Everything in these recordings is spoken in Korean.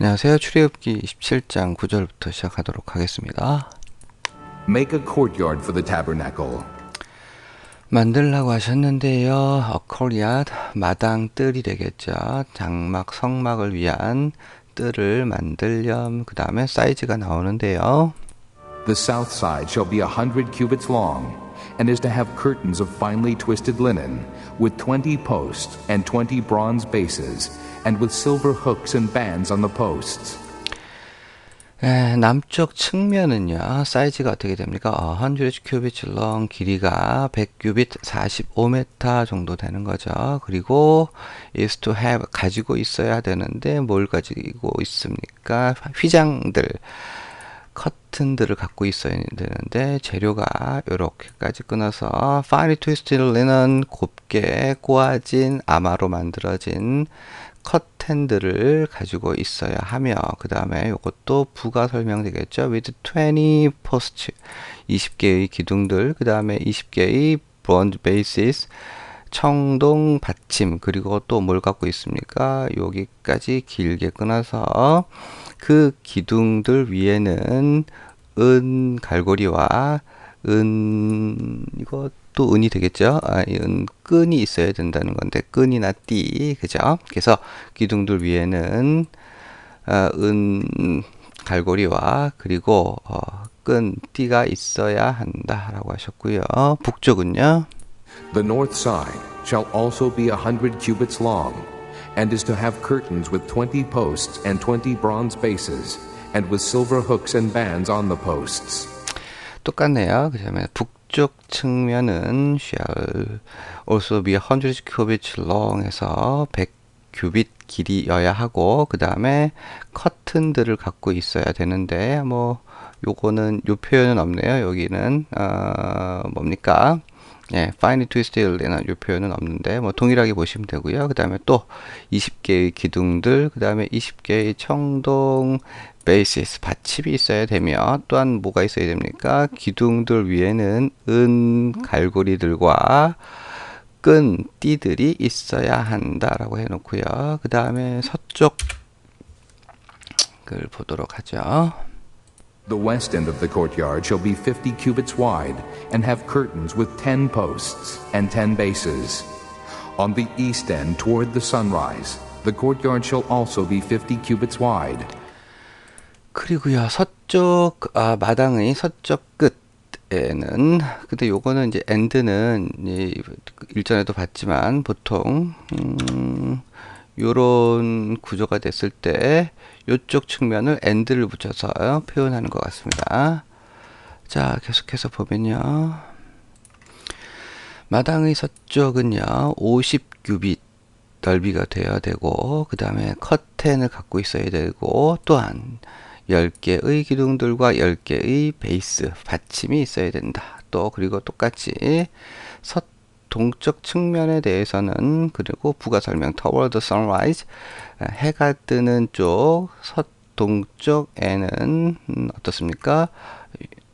안녕하세요. 출애굽기 27장 9절부터 시작하도록 하겠습니다. Make a courtyard for the tabernacle. 만들라고 하셨는데요. 어, 코리앗 마당 뜰이 되겠죠. 장막 성막을 위한 뜰을 만들렴. 그 다음에 사이즈가 나오는데요. The south side shall be a hundred cubits long, and is to have curtains of finely twisted linen, with twenty posts and twenty bronze bases, and with silver hooks and bands on the posts. 에, 남쪽 측면은요 사이즈가 어떻게 됩니까? 어, 100 큐비트 long 길이가 100 큐비트 45m 정도 되는 거죠. 그리고 is to have 가지고 있어야 되는데 뭘 가지고 있습니까? 휘장들 커튼들을 갖고 있어야 되는데 재료가 이렇게까지 끊어서 finely twisted linen 곱 게 꼬아진 아마로 만들어진 커튼들을 가지고 있어야 하며 그 다음에 이것도 부가 설명되겠죠. with 20 posts 20개의 기둥들 그 다음에 20개의 bronze bases 청동 받침 그리고 또 뭘 갖고 있습니까? 여기까지 길게 끊어서 그 기둥들 위에는 은 갈고리와 은 이것 도 은이 되겠죠. 아, 은 끈이 있어야 된다는 건데 끈이나 띠 그죠? 그래서 기둥들 위에는 아, 은 갈고리와 그리고 어, 끈 띠가 있어야 한다라고 하셨고요. 북쪽은요. The north side shall also be a hundred cubits long, and is to have curtains with twenty posts and twenty bronze bases, and with silver hooks and bands on the posts. 똑같네요. 그다음에 북 쪽 측면은 shall also be 100 cubits long 해서 100 큐빗 길이여야 하고 그 다음에 커튼들을 갖고 있어야 되는데 뭐 요거는 요 표현은 없네요. 여기는 어 뭡니까? 예, finely twisted linen 요 표현은 없는데 뭐 동일하게 보시면 되고요. 그 다음에 또 20개의 기둥들, 그 다음에 20개의 청동 베이시스 받침이 있어야 되며 또한 뭐가 있어야 됩니까? 기둥들 위에는 은 갈고리들과 끈 띠들이 있어야 한다라고 해놓고요. 그 다음에 서쪽 을 보도록 하죠. The west end of the courtyard shall be fifty cubits wide, and have curtains with ten posts and ten bases. On the east end toward the sunrise, the courtyard shall also be fifty cubits wide. 그리고요 서쪽 아, 마당의 서쪽 끝에는 근데 요거는 이제 엔드는 이 일전에도 봤지만 보통 음, 요런 구조가 됐을 때 요쪽 측면을 엔드를 붙여서 표현하는 것 같습니다. 자 계속해서 보면요 마당의 서쪽은요 50 규빗 넓이가 되어야 되고 그 다음에 커튼을 갖고 있어야 되고 또한 10개의 기둥들과 10개의 베이스 받침이 있어야 된다. 또 그리고 똑같이 서 동쪽 측면에 대해서는 그리고 부가 설명 toward sunrise 해가 뜨는 쪽 서동쪽에는 음, 어떻습니까?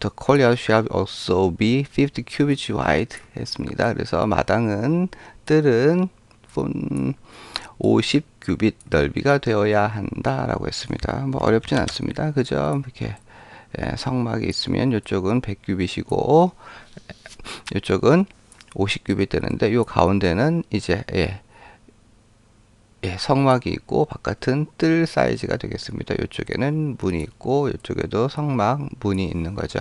The courtyard shall also be 50 cubits wide 했습니다. 그래서 마당은 뜰은 50 규빗 넓이가 되어야 한다라고 했습니다. 뭐 어렵진 않습니다. 그죠? 이렇게 예, 성막이 있으면 이쪽은 100규빗이고 이쪽은 50규빗 되는데 요 가운데는 이제 예, 예, 성막이 있고 바깥은 뜰 사이즈가 되겠습니다. 이쪽에는 문이 있고 이쪽에도 성막 문이 있는 거죠.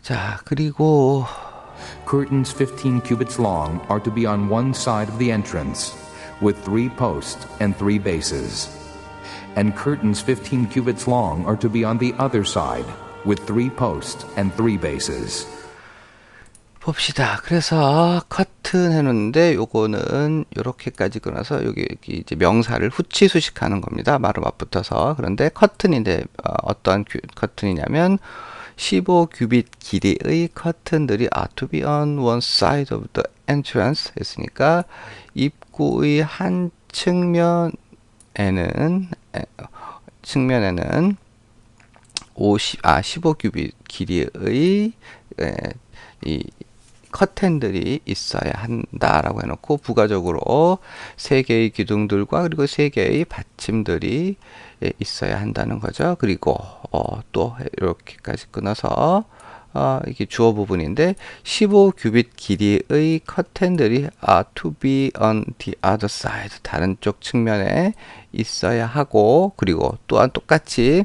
자 그리고 Curtains fifteen cubits long are to be on one side of the entrance, with three posts and three bases. And curtains fifteen cubits long are to be on the other side, with three posts and three bases. 봅시다. 그래서 커튼 해놓는데 요거는 요렇게까지 끊어서 여기, 여기 이제 명사를 후치 수식하는 겁니다. 마루 맞붙어서. 그런데 커튼인데 어, 어떠한 규, 커튼이냐면 15 규빗 길이의 커튼들이 are to be on one side of the entrance 했으니까 입구의 한 측면에는 에, 측면에는 50, 아, 15 규빗 길이의 에, 이 커튼들이 있어야 한다라고 해놓고 부가적으로 세 개의 기둥들과 그리고 세 개의 받침들이 예, 있어야 한다는 거죠. 그리고 어, 또 이렇게까지 끊어서 어, 이게 주어 부분인데 15 규빗 길이의 커튼들이 are to be on the other side 다른 쪽 측면에 있어야 하고 그리고 또한 똑같이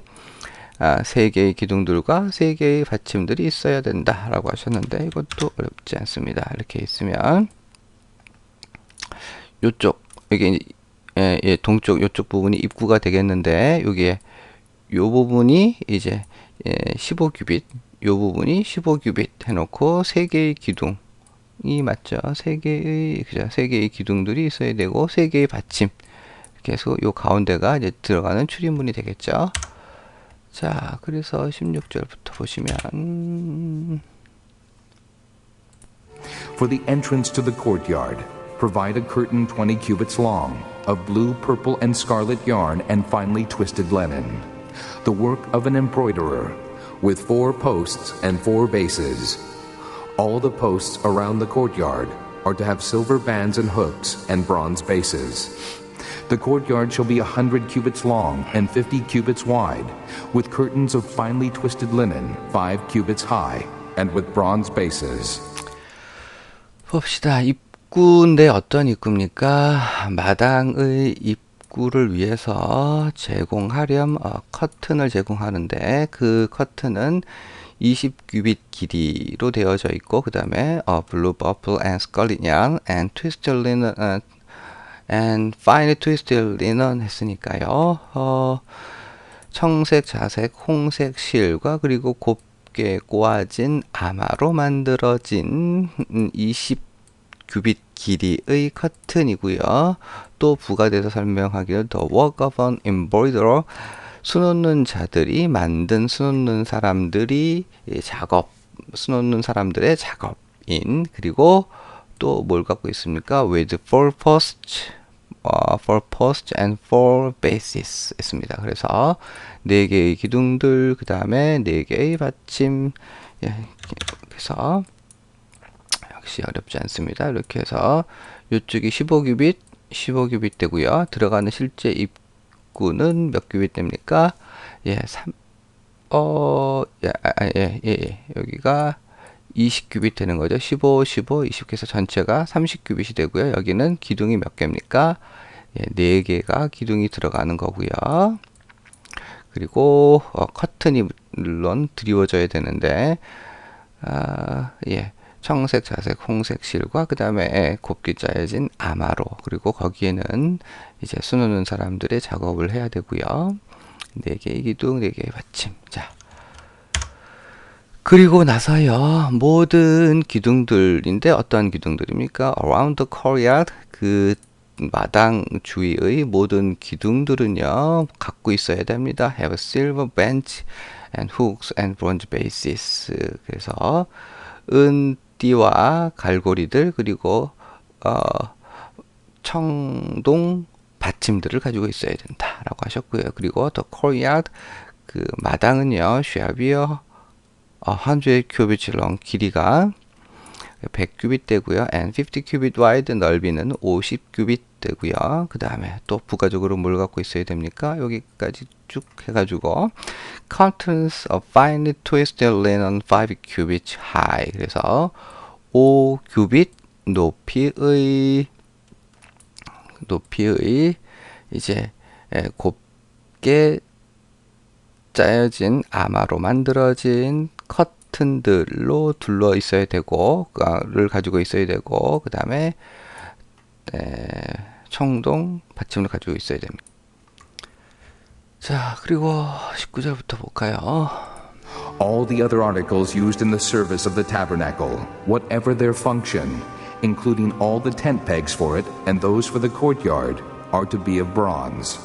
아, 세 개의 기둥들과 세 개의 받침들이 있어야 된다라고 하셨는데 이것도 어렵지 않습니다. 이렇게 있으면 요쪽 여기 예, 예, 동쪽 요쪽 부분이 입구가 되겠는데 여기에 요 부분이 이제 예, 15규빗 요 부분이 15규빗 해놓고 세 개의 기둥이 맞죠? 세 개의 그죠? 세 개의 기둥들이 있어야 되고 세 개의 받침 이렇게 해서 요 가운데가 이제 들어가는 출입문이 되겠죠? 자, 그래서 16절부터 보시면 For the entrance to the courtyard, provide a curtain 20 cubits long, of blue, purple, and scarlet yarn and finely twisted linen, the work of an embroiderer, with four posts and four bases. All the posts around the courtyard are to have silver bands and hooks and bronze bases. The courtyard shall be a hundred cubits long and fifty cubits wide, with curtains of finely twisted linen, five cubits high, and with bronze bases. 봅시다. 입구인데 어떤 입구입니까? 마당의 입구를 위해서 제공하렴 어, 커튼을 제공하는데 그 커튼은 20규빗 길이로 되어져 있고 그 다음에 어, blue, purple, and scarlet yarn and twisted linen 어, and finely twisted linen 했으니까요. 어, 청색, 자색, 홍색 실과 그리고 곱게 꼬아진 아마로 만들어진 20 규빗 길이의 커튼이고요. 또 부가돼서 설명하기를 the work of an embroiderer 수놓는 자들이 만든 수놓는 사람들이 작업 수놓는 사람들의 작업인 그리고 또 뭘 갖고 있습니까? with four posts 어, four posts and four bases 있습니다. 그래서 네 개의 기둥들 그 다음에 네 개의 받침 예, 그래서 역시 어렵지 않습니다. 이렇게 해서 이쪽이 15규빗 15규빗 되고요. 들어가는 실제 입구는 몇 규빗 됩니까? 예, 3 어, 예, 아, 아, 예, 예, 예. 여기가 20규빗 되는 거죠. 15, 15, 20 해서 전체가 30규빗이 되고요. 여기는 기둥이 몇 개입니까? 예, 4개가 기둥이 들어가는 거고요. 그리고 어, 커튼이 물론 드리워져야 되는데 아, 예. 청색, 자색, 홍색 실과 그 다음에 곱게 짜여진 아마로 그리고 거기에는 이제 수놓는 사람들의 작업을 해야 되고요. 4개의 기둥, 4개의 받침. 자, 그리고 나서요 모든 기둥들인데 어떤 기둥들입니까? Around the courtyard 그 마당 주위의 모든 기둥들은요 갖고 있어야 됩니다. Have a silver bench and hooks and bronze bases. 그래서 은 띠와 갈고리들 그리고 어, 청동 받침들을 가지고 있어야 된다라고 하셨고요. 그리고 the courtyard 그 마당은요 쉐비어 어, 한 주의 long 길이가 100규빗 되고요. and 50 규빗 wide 넓이는 50 규빗 되고요. 그 다음에 또 부가적으로 뭘 갖고 있어야 됩니까? 여기까지 쭉 해가지고 curtains of finely twisted linen 5 규빗 high 그래서 5 규빗 높이의 높이의 이제 곱게 짜여진 아마로 만들어진 커튼들로 둘러 있어야 되고 그를 가지고 있어야 되고 그 다음에 청동 받침을 가지고 있어야 됩니다. 자 그리고 19절부터 볼까요? All the other articles used in the service of the tabernacle, whatever their function, including all the tent pegs for it and those for the courtyard, are to be of bronze.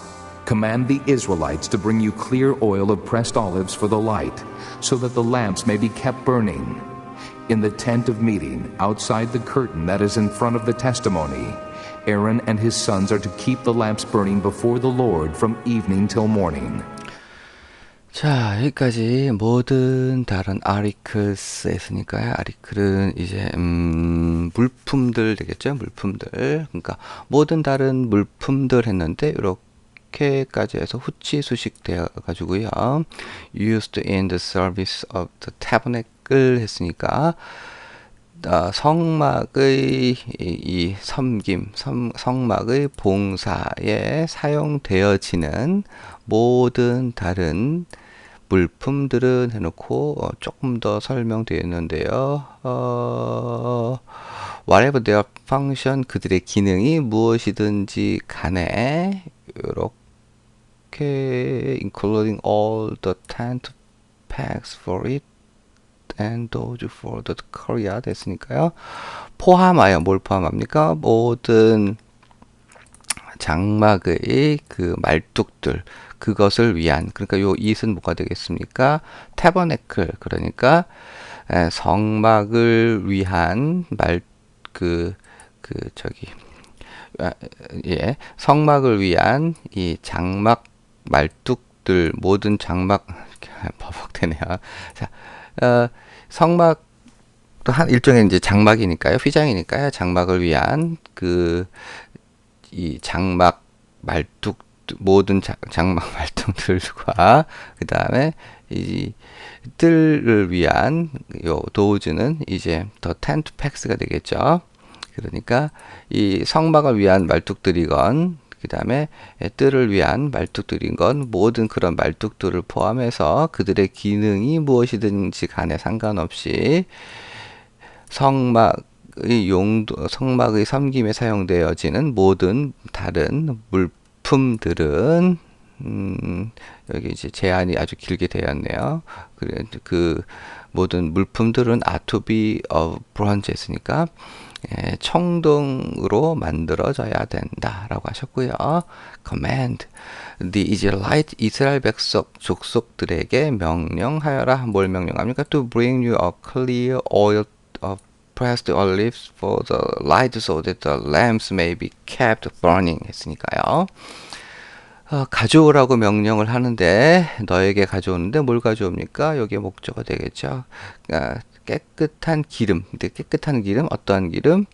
Command the Israelites to bring you clear oil of pressed olives for the light, so that the lamps may be kept burning. In the tent of meeting, outside the curtain that is in front of the testimony, Aaron and his sons are to keep the lamps burning before the Lord from evening till morning. 자, 여기까지 모든 다른 아리클스 했으니까요. 아리클은 이제 음, 물품들 되겠죠? 물품들. 그러니까 모든 다른 물품들 했는데 이렇게 까지 해서 후치 수식 되어 가지고요. used in the service of the tabernacle 했으니까 어, 성막의 이, 이 섬김, 섬, 성막의 봉사에 사용되어지는 모든 다른 물품들은 해놓고 어, 조금 더 설명되어 있는데요. 어, whatever their function, 그들의 기능이 무엇이든지 간에 이렇게 including all the tent pegs for it and those for the Korea 됐으니까요. 포함하여 뭘 포함합니까? 모든 장막의 그 말뚝들 그것을 위한 그러니까 요 it은 뭐가 되겠습니까? 타버네클 그러니까 에, 성막을 위한 말그그 저기 아, 예 성막을 위한 이 장막 말뚝들 모든 장막 버벅대네요. 자 어, 성막 또한 일종의 이제 장막이니까요, 휘장이니까요. 장막을 위한 그 이 장막 말뚝 모든 자, 장막 말뚝들과 그 다음에 이 뜰을 위한 요 도우즈는 이제 더 텐트 팩스가 되겠죠. 그러니까 이 성막을 위한 말뚝들이건 그 다음에 뜰을 위한 말뚝들인 건 모든 그런 말뚝들을 포함해서 그들의 기능이 무엇이든지 간에 상관없이 성막 의 용도, 성막의 섬김에 사용되어지는 모든 다른 물품들은 음, 여기 이제 제한이 아주 길게 되었네요. 그래, 그 모든 물품들은 bronze 했으니까 예, 청동으로 만들어져야 된다라고 하셨고요. command the Israelite 이스라엘 백석 족속들에게 명령하여라. 뭘 명령합니까? to bring you a clear oil of pressed olives for the light so that the lamps may be kept burning 했으니까요. 어, 가져오라고 명령을 하는데 너에게 가져오는데 뭘 가져옵니까? 여기에 목적어 되겠죠. 아, 깨끗한 기름. 깨끗한 기름 어떠한 기름?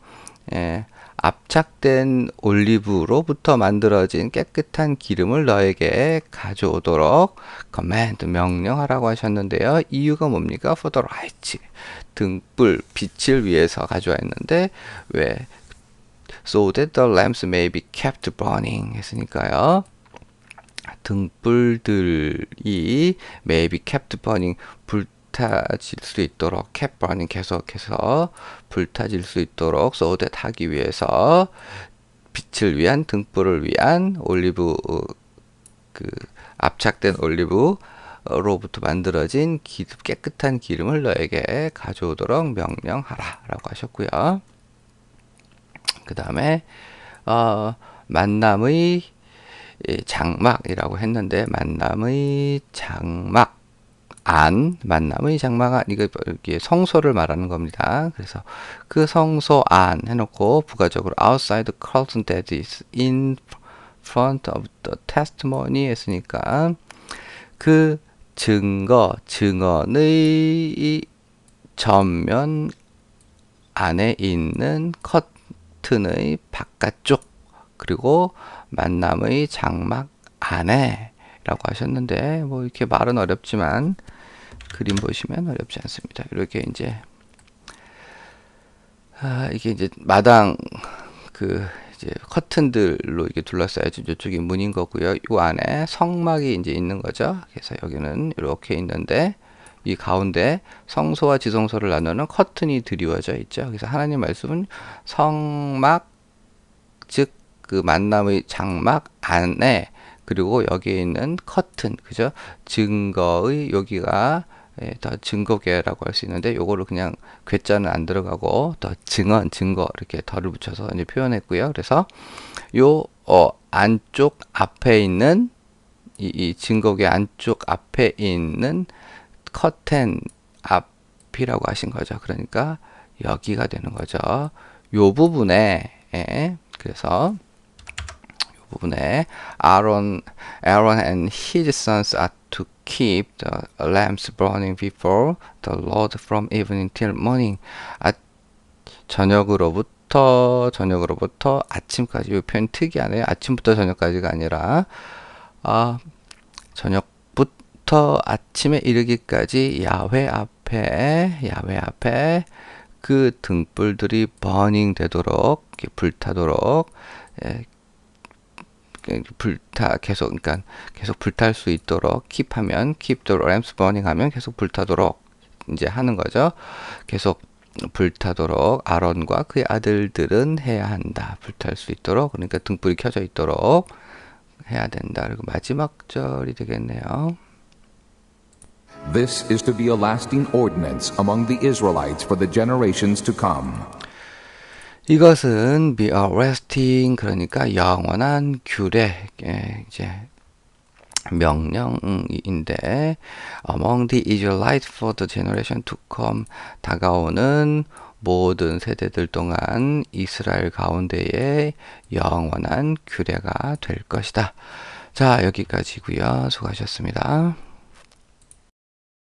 예, 압착된 올리브로부터 만들어진 깨끗한 기름을 너에게 가져오도록 command 명령하라고 하셨는데요. 이유가 뭡니까? for the light 등불 빛을 위해서 가져와 있는데 왜 so that the lamps may be kept burning 했으니까요. 등불들이 may be kept burning 불 타질 수 있도록 burning 계속해서 불타질 수 있도록 that 하기 위해서 빛을 위한 등불을 위한 올리브 그 압착된 올리브로부터 만들어진 기, 깨끗한 기름을 너에게 가져오도록 명령하라 라고 하셨고요. 그 다음에 어, 만남의 장막이라고 했는데 만남의 장막 안 만남의 안 이거 성소를 말하는 겁니다. 그래서 그 성소 안 해놓고 부가적으로 outside curtain that is in front of the testimony 했으니까 그 증거 증언의 전면 안에 있는 커튼의 바깥쪽 그리고 만남의 장막 안에 라고 하셨는데 뭐 이렇게 말은 어렵지만 그림 보시면 어렵지 않습니다. 이렇게 이제 아 이게 이제 마당 그 이제 커튼들로 이게 둘러싸여진 이쪽이 문인 거고요. 이 안에 성막이 이제 있는 거죠. 그래서 여기는 이렇게 있는데 이 가운데 성소와 지성소를 나누는 커튼이 드리워져 있죠. 그래서 하나님 말씀은 성막 즉 그 만남의 장막 안에 그리고 여기에 있는 커튼 그죠 증거의 여기가 예, 더 증거계라고 할 수 있는데 요거를 그냥 괴짜는 안 들어가고 더 증언 증거 이렇게 덜을 붙여서 이제 표현했고요. 그래서 요 어, 안쪽 앞에 있는 이, 이 증거계 안쪽 앞에 있는 커튼 앞이라고 하신 거죠. 그러니까 여기가 되는 거죠. 요 부분에 예, 그래서 부분에 Aaron, Aaron and keep the lamps burning before the Lord from evening till morning. 아, 저녁으로부터 저녁으로부터 아침까지 이 표현 특이하네요. 아침부터 저녁까지가 아니라 아, 저녁부터 아침에 이르기까지 야훼 앞에 야훼 앞에 그 등불들이 버닝 되도록 불타도록 예, 그 불타 계속 그러니까 계속 불탈 수 있도록 킵하면 keep the lamps burning 하면 계속 불타도록 이제 하는 거죠. 계속 불타도록 아론과 그의 아들들은 해야 한다. 불탈 수 있도록 그러니까 등불이 켜져 있도록 해야 된다. 그리고 마지막 절이 되겠네요. This is to be a lasting ordinance among the Israelites for the generations to come. 이것은 be a lasting 그러니까 영원한 규례 예, 이제 명령인데 among the Israelites for the generation to come 다가오는 모든 세대들 동안 이스라엘 가운데에 영원한 규례가 될 것이다. 자, 여기까지고요. 수고하셨습니다.